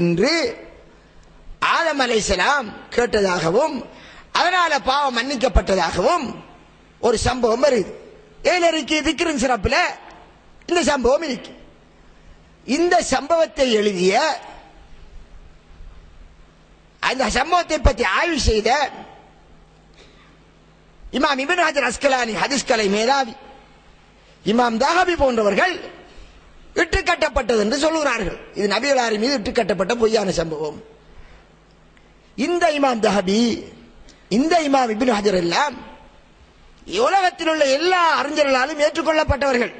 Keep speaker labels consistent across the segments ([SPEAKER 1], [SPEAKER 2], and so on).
[SPEAKER 1] என்று ஆதம் அலைசலாம் கேட்டதாகவும் அதனால பாவம் மன்னிக்கப்பட்டதாகவும் ஒரு சம்பவம் வருது. ஏன் இருக்கு? சிறப்பில் சிறப்புல இந்த சம்பவம் இருக்கு. இந்த சம்பவத்தை எழுதிய அந்த சம்பவத்தை பற்றி ஆய்வு செய்த இமாம் இபின் ஹஜர் அஸ்கலானி ஹதிஸ்கலை மேதாவி இமாம் தஹபி போன்றவர்கள் இட்டு கட்டப்பட்டது என்று சொல்லுகிறார்கள். இது நபிகளாரி மீது இட்டு கட்டப்பட்ட பொய்யான சம்பவம். இந்த இமாம் தஹபி இந்த இமாம் இபின் ஹஜர் எல்லாம் உலகத்தில் உள்ள எல்லா அறிஞர்களாலும் ஏற்றுக்கொள்ளப்பட்டவர்கள்.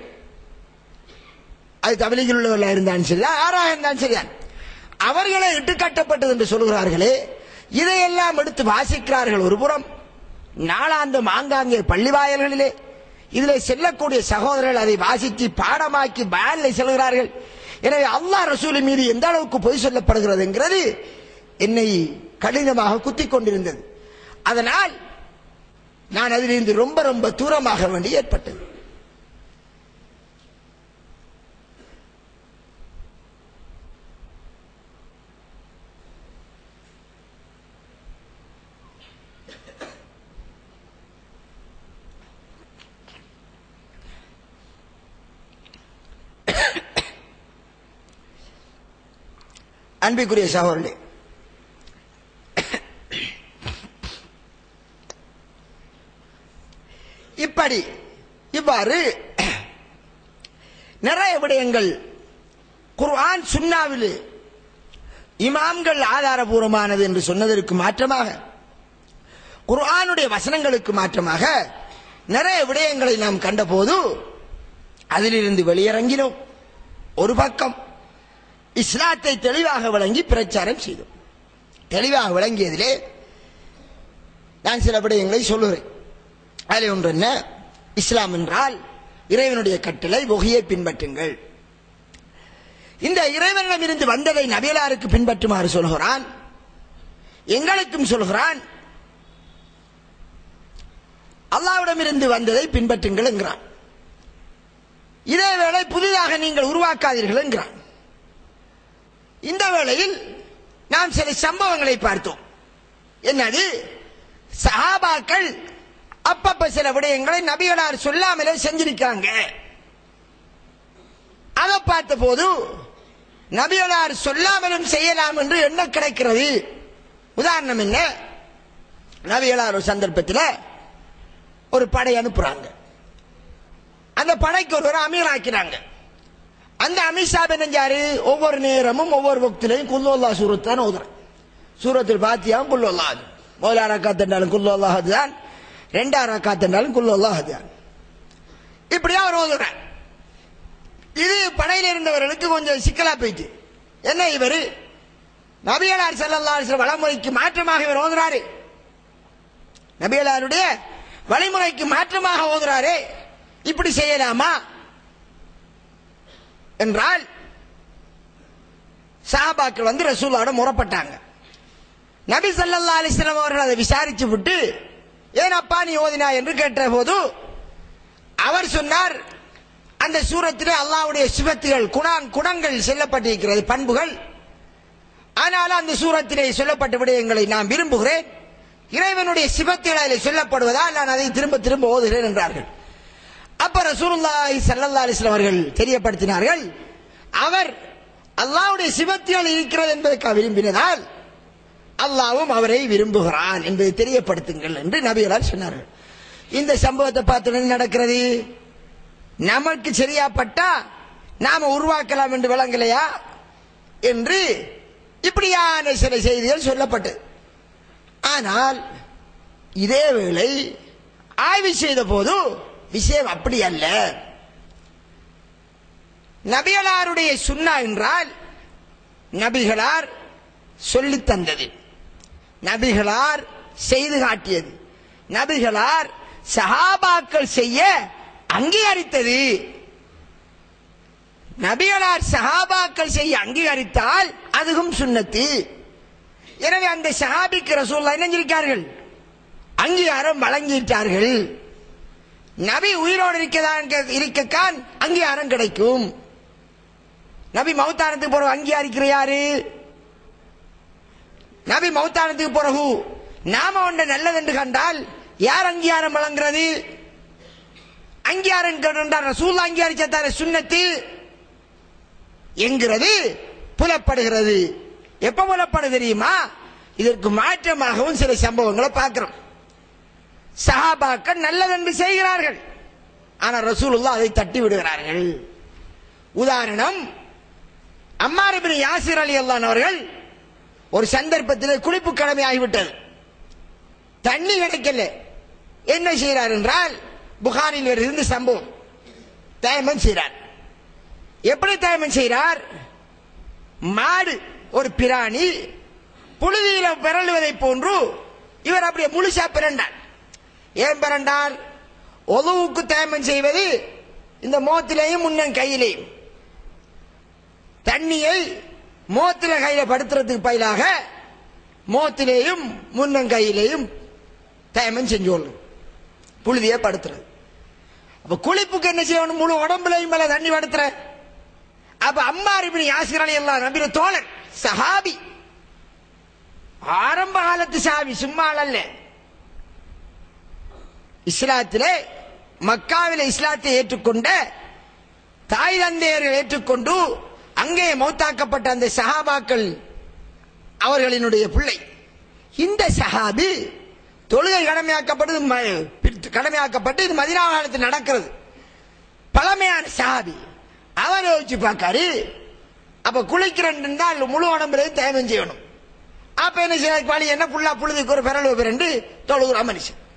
[SPEAKER 1] அது தமிழில் உள்ளவர்களாக இருந்தாலும் சரி யாராக இருந்தாலும் சரிதான் அவர்களே இட்டுக்கட்டப்பட்டது என்று சொல்கிறார்களே இதையெல்லாம் எடுத்து வாசிக்கிறார்கள் ஒரு புறம். நாளாந்தம் ஆங்காங்கே பள்ளி வாயல்களிலே இதில் செல்லக்கூடிய சகோதரர்கள் அதை வாசித்து பாடமாக்கி பயனில் செல்கிறார்கள். எனவே அல்லாஹ் ரசூலின் மீது எந்த அளவுக்கு பொய் சொல்லப்படுகிறது என்கிறது என்னை கடினமாக குத்திக் கொண்டிருந்தது. அதனால் நான் அதிலிருந்து ரொம்ப ரொம்ப தூரமாக வேண்டி ஏற்பட்டது. அன்பிற்குரிய சகோதரர்களே. இப்படி இவ்வாறு நிறைய விடயங்கள் குர்ஆன் சுன்னாவில் இமாம்கள் ஆதாரபூர்வமானது என்று சொன்னதற்கு மாற்றமாக குர்ஆனுடைய வசனங்களுக்கு மாற்றமாக நிறைய விடயங்களை நாம் கண்டபோது அதிலிருந்து வெளியிறங்கினோம். ஒரு பக்கம் இஸ்லாத்தை தெளிவாக விளங்கி பிரச்சாரம் செய்தோம். தெளிவாக விளங்கியதிலே நான் சில விடயங்களை சொல்லுகிறேன். அதில் ஒன்று என்ன? இஸ்லாம் என்றால் இறைவனுடைய கட்டளை ஒகையை பின்பற்றுங்கள். இந்த இறைவனிடமிருந்து வந்ததை நபியலாருக்கு பின்பற்றுமாறு சொல்கிறான். எங்களுக்கும் சொல்கிறான். அல்லாவிடமிருந்து வந்ததை பின்பற்றுங்கள் என்கிறான். இதேவேளை புதிதாக நீங்கள் உருவாக்காதீர்கள் என்கிறான். இந்த வேளையில் நாம் சில சம்பவங்களை பார்த்தோம். என்னது? சஹாபாக்கள் அப்பப்ப சில விடயங்களை நபிகளார் சொல்லாமலே செஞ்சிருக்காங்க. அதை பார்த்த போது நபிகளார் சொல்லாமலும் செய்யலாம் என்று என்ன கிடைக்கிறது? உதாரணம் என்ன? நபிகளார் ஒரு சந்தர்ப்பத்தில் ஒரு படை அனுப்புறாங்க. அந்த படைக்கு ஒருவர் அமீர் ஆக்கிறாங்க அந்த அமித்ஷா நெஞ்சாரு ஒவ்வொரு நேரமும் ஒவ்வொரு பக்திலையும் குல்லோல்லா சூரத் தான் ஓதுறேன் சூரத்தில் பாத்தியாவும் குல்லோல்லா அது. முதல் அரக்காத் என்றாலும் குல்லோல்லா அதுதான் ரெண்டாம் ரக்காத் என்றாலும் குல்லோல்லா அதுதான் இப்படியா அவர் ஓதுறார். இது படையில் இருந்தவர்களுக்கு கொஞ்சம் சிக்கலா போயிட்டு. என்ன இவர்? நபியலார் செல்லல்லா வளமுறைக்கு மாற்றமாக இவர் ஓதுறாரு. நபியலாருடைய வழிமுறைக்கு மாற்றமாக ஓதுறாரு. இப்படி செய்யலாமா? என்றால் சஹாபாக்கள் வந்து ரசூலோட முறப்பட்டாங்க. நபி சல்லா அலிஸ்லாம் அவர்கள் அதை விசாரிச்சு விட்டு ஏனப்பா நீ ஓதினா? என்று கேட்ட போது அவர் சொன்னார் அந்த சூரத்திலே அல்லாவுடைய சிபத்துகள் குணாங் குணங்கள் சொல்லப்பட்டிருக்கிறது பண்புகள். ஆனால் அந்த சூரத்திலே சொல்லப்பட்ட விடயங்களை நான் விரும்புகிறேன். இறைவனுடைய சிவத்துகள் அதில் சொல்லப்படுவதால் நான் அதை திரும்ப திரும்ப ஓதுகிறேன் என்றார்கள். அப்ப ரசூலுல்லாஹி ஸல்லல்லாஹு அலைஹி வஸல்லம் அவர்கள் தெரியப்படுத்தினார்கள் அவர் அல்லாஹ்வுடைய சிவத்தியால் இருக்கிறது என்பதை விரும்பினதால் அல்லாவும் அவரை விரும்புகிறான் என்பதை தெரியப்படுத்துங்கள் என்று நபிகளால் சொன்னார்கள். இந்த சம்பவத்தை பார்த்து நடக்கிறது? நமக்கு சரியாப்பட்டா நாம உருவாக்கலாம் என்று விளங்கலையா? என்று இப்படியான சில செய்திகள் சொல்லப்பட்டது ஆனால் இதே வேளை ஆய்வு செய்த போது விஷயம் அப்படி அல்ல. நபிகளாருடைய சுன்னா என்றால் நபிகளார் சொல்லித் தந்தது. நபிகளார் செய்து காட்டியது. நபிகளார் சஹாபாக்கள் செய்ய அங்கீகரித்தது. நபிகளார் சஹாபாக்கள் செய்ய அங்கீகரித்தால் அதுவும் சுண்ணத்து. எனவே அந்த சஹாபிக்கு ரசூல்லா இணைஞ்சிருக்கார்கள் அங்கீகாரம் வழங்கிட்டார்கள் நபி உயிரோடு இருக்கதான் இருக்கக்கான் அங்கீகாரம் கிடைக்கும். நபி மௌத்தானத்துக்கு பிறகு அங்கீகரிக்கிற யாரு? நபி மௌத்தானத்துக்கு பிறகு நாம ஒன்று நல்லது என்று கண்டால் யார் அங்கீகாரம் வழங்குறது? அங்கீகாரம் கண்டால் ரசூல் அங்கீகரிச்சார சுண்ணத்து என்கிறது புலப்படுகிறது. எப்ப புலப்படு தெரியுமா? இதற்கு மாற்றமாகவும் சில சம்பவங்களை பார்க்கிறோம். சஹாபாக்கள் நல்லதென்று செய்கிறார்கள். ஆனால் ரசூலுல்லா அதை தட்டி விடுகிறார்கள். உதாரணம் அம்மார் யாசிர் அலி அல்லான் அவர்கள் ஒரு சந்தர்ப்பத்தில் குளிப்பு கடமை ஆகிவிட்டது தண்ணி கிடைக்கல. என்ன செய்கிறார் என்றால் புகாரில் இருந்து சம்பவம். தயமம் செய்கிறார். எப்படி தயமம் செய்கிறார்? மாடு ஒரு பிராணி புழுதியில பிறழுவதை போன்று இவர் அப்படியே முழுசா பிறண்டார் ஏன் பிறண்டார் ஒதுவுக்கு தேமம் செய்வது இந்த மோத்திலையும் முன்னன் கையிலையும். தண்ணியை மோத்தில கையில படுத்துறதுக்கு பதிலாக மோத்திலேயும் முன்னங்கையிலேயும் தேமம் செஞ்சு கொள்ளும் புழுதியை படுத்துறது. அப்ப குளிப்புக்கு என்ன செய்யணும்? முழு உடம்புலையும் மேல தண்ணி படுத்துற. அப்ப அம்மா இப்படி யாசிராளி எல்லாம் நம்பின தோழன் சஹாபி. ஆரம்ப காலத்து சாவி சும்மா அல்ல. இஸ்லாத்திலே மக்காவில இஸ்லாத்தை ஏற்றுக்கொண்ட தாய் தந்தையர்கள் ஏற்றுக்கொண்டு அங்கே மௌத்தாக்கப்பட்ட அந்த சஹாபாக்கள் அவர்களினுடைய பிள்ளை. இந்த சஹாபி தொழுகை கடமையாக்கப்பட்டது ம- கடமையாக்கப்பட்டு இது மதினா காலத்தில் நடக்கிறது. பழமையான சஹாபி. அவர் யோசிச்சு பார்க்காரு. அப்ப குளிக்கிறேன் தான் முழு உடம்புலையும் தயமம் செய்யணும். அப்ப என்ன செய்ய வழி என்ன? புள்ளா புழுதுக்கு ஒரு பிறல் பிறண்டு தொழுகிற மனுஷன்.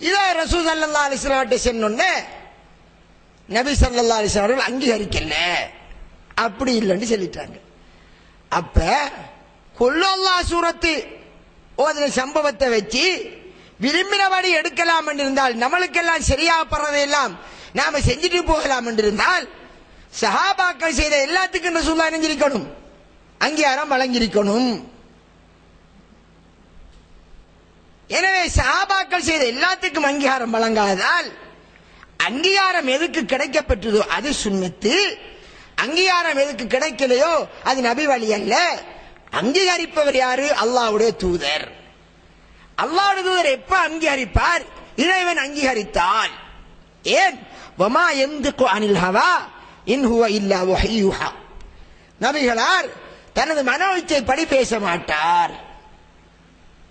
[SPEAKER 1] இதான் ரசூ சல்லா அலிஸ்லாட்ட சென்னொன்னே நபி சல்லா அலிஸ்லாம் அவர்கள் அங்கீகரிக்கல. அப்படி இல்லைன்னு சொல்லிட்டாங்க. அப்ப கொல்லல்லா சூரத்து ஓதின சம்பவத்தை வச்சு விரும்பினபடி எடுக்கலாம் என்று இருந்தால் நம்மளுக்கெல்லாம் சரியாகப்படுறதையெல்லாம் நாம செஞ்சுட்டு போகலாம் என்று இருந்தால் சஹாபாக்கள் செய்த எல்லாத்துக்கும் ரசூல்லா இணைஞ்சிருக்கணும் அங்கீகாரம் வழங்கியிருக்கணும். எனவே சஹாபாக்கள் செய்த எல்லாத்துக்கும் அங்கீகாரம் வழங்காததால் அங்கீகாரம் எதுக்கு கிடைக்கப்பட்டதோ அது சுண்ணத்து. அங்கீகாரம் எதுக்கு கிடைக்கலையோ அது நபி வழி அல்ல. அங்கீகரிப்பவர் யாரு? அல்லாவுடைய தூதர். அல்லாவுடைய தூதர் எப்ப அங்கீகரிப்பார்? இறைவன் அங்கீகரித்தால். ஏன்? வமா எந்துக்கு அனில் ஹவா? இன்ஹுவ இல்லா நபிகளார் தனது மனோ படி பேச மாட்டார்.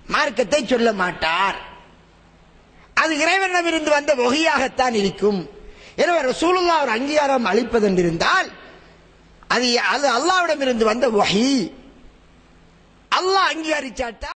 [SPEAKER 1] மார்க்கத்தை சொல்ல மாட்டார். அது இறைவனிடமிருந்து வந்த வகையாகத்தான் இருக்கும். எனவே ரசூலுல்லா ஒரு அங்கீகாரம் அளிப்பதென்றிருந்தால் அது அது அல்லாவிடமிருந்து வந்த வகை. அல்லாஹ் அங்கீகரிச்சாட்டா?